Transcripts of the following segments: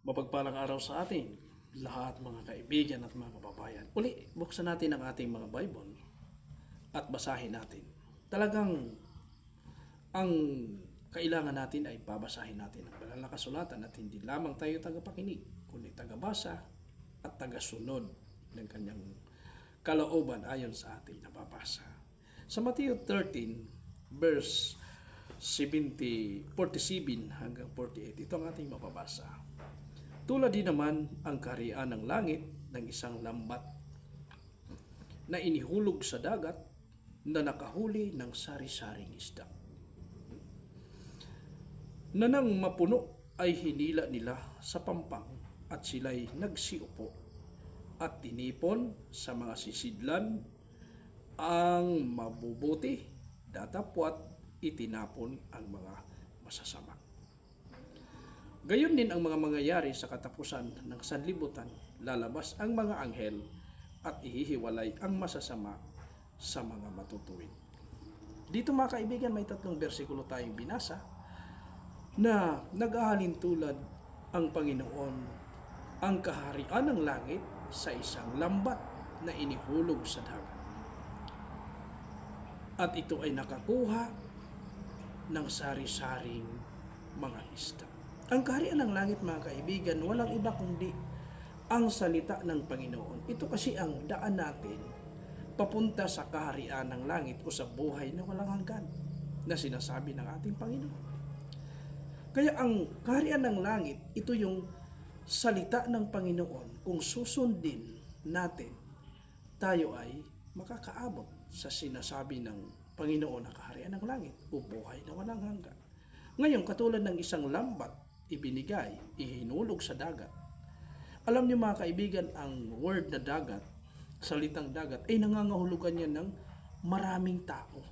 Mapagpalang araw sa atin, lahat mga kaibigan at mga kababayan. Uli, buksan natin ang ating mga Bible at basahin natin. Talagang ang kailangan natin ay babasahin natin ang banal na kasulatan at hindi lamang tayo tagapakinig, kundi tagabasa at tagasunod ng kanyang kalooban ayon sa ating nababasa. Sa Matthew 13, verse 70, 47 hanggang 48, ito ang ating mababasa. Tulad din naman ang karian ng langit ng isang lambat na inihulog sa dagat na nakahuli ng sari-saring isda. Na nang mapuno ay hinila nila sa pampang at sila'y nagsiupo at tinipon sa mga sisidlan ang mabubuti datapwat itinapon ang mga masasama. Gayon din ang mga mangyayari sa katapusan ng sanlibutan. Lalabas ang mga anghel at ihihiwalay ang masasama sa mga matutuwid. Dito mga kaibigan, may tatlong bersikulo tayong binasa na nag-ahalin tulad ang Panginoon ang kaharian ng langit sa isang lambat na inihulog sa dagat. At ito ay nakakuha ng sari-saring mga isda. Ang kaharian ng langit mga kaibigan, walang iba kundi ang salita ng Panginoon. Ito kasi ang daan natin papunta sa kaharian ng langit o sa buhay na walang hanggan na sinasabi ng ating Panginoon. Kaya ang kaharian ng langit, ito yung salita ng Panginoon. Kung susundin natin, tayo ay makakaabot sa sinasabi ng Panginoon na kaharian ng langit o buhay na walang hanggan. Ngayon, katulad ng isang lambat, ibinigay, ihinulog sa dagat. Alam niyo mga kaibigan, ang word na dagat, salitang dagat, ay nangangahulugan niya ng maraming tao.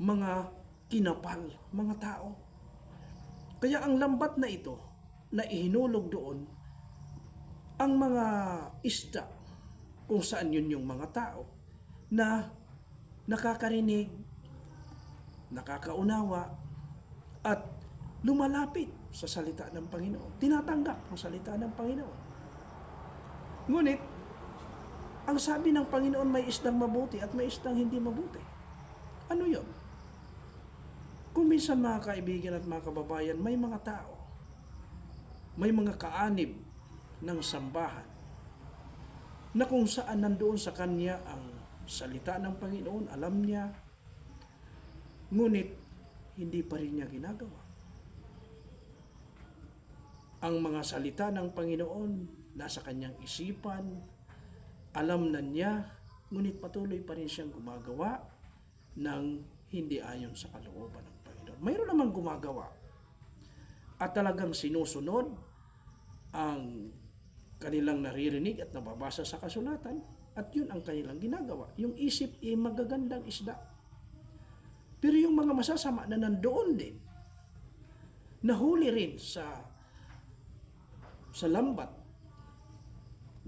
Mga kinapal, mga tao. Kaya ang lambat na ito, na ihinulog doon, ang mga isda, kung saan yun yung mga tao, na nakakarinig, nakakaunawa, at lumalapit sa salita ng Panginoon. Tinatanggap ang salita ng Panginoon. Ngunit, ang sabi ng Panginoon may isdang mabuti at may isdang hindi mabuti. Ano yon? Kung minsan mga kaibigan at mga kababayan, may mga tao, may mga kaanib ng sambahan na kung saan nandoon sa kanya ang salita ng Panginoon, alam niya, ngunit hindi pa rin niya ginagawa. Ang mga salita ng Panginoon nasa kanyang isipan, alam na niya, ngunit patuloy pa rin siyang gumagawa ng hindi ayon sa kalooban ng Panginoon. Mayroon namang gumagawa at talagang sinusunod ang kanilang naririnig at nababasa sa kasulatan at yun ang kanilang ginagawa. Yung isip ay magagandang isda. Pero yung mga masasama na nandoon din, nahuli rin sa sa lambat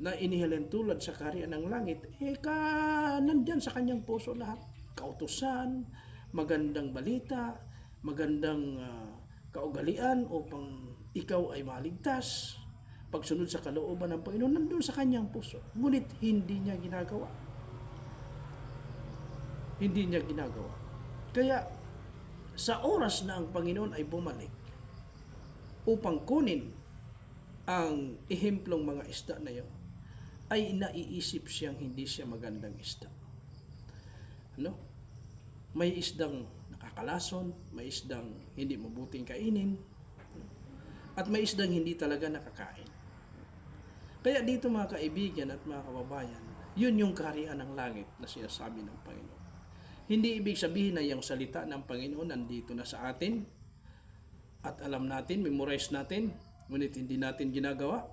na inihalin tulad sa karya ng langit, eh ka, nandyan sa kanyang puso lahat. Kautusan, magandang balita, magandang ah, kaugalian upang ikaw ay maligtas. Pagsunod sa kalooban ng Panginoon, nandun sa kanyang puso. Ngunit hindi niya ginagawa. Hindi niya ginagawa. Kaya sa oras na ang Panginoon ay bumalik upang kunin ang ihemplong mga isda na yun, ay naiisip siyang hindi siya magandang isda. Ano? May isdang nakakalason, may isdang hindi mabuting kainin, at may isdang hindi talaga nakakain. Kaya dito mga kaibigan at mga kababayan, yun yung kaharian ng langit na sinasabi ng Panginoon. Hindi ibig sabihin na yung salita ng Panginoon nandito na sa atin at alam natin, memorize natin, ngunit hindi natin ginagawa,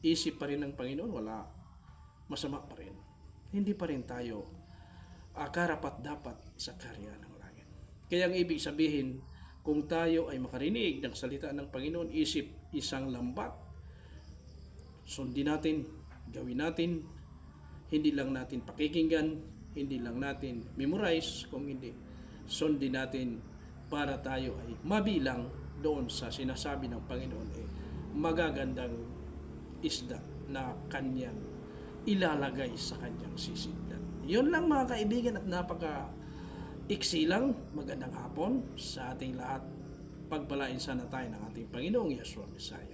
isip pa rin ng Panginoon, wala, masama pa rin. Hindi pa rin tayo uh, karapat dapat sa karya ng langit. Kaya ang ibig sabihin, kung tayo ay makarinig ng salita ng Panginoon, isip isang lambat, sundin natin, gawin natin, hindi lang natin pakikinggan, hindi lang natin memorize, kung hindi, sundin natin para tayo ay mabilang doon sa sinasabi ng Panginoon eh, magagandang isda na kanyang ilalagay sa kanyang sisigdan. Yun lang mga kaibigan at napaka iksi lang. Magandang hapon sa ating lahat. Pagpalain sana tayo ng ating Panginoong Yeshua Messiah.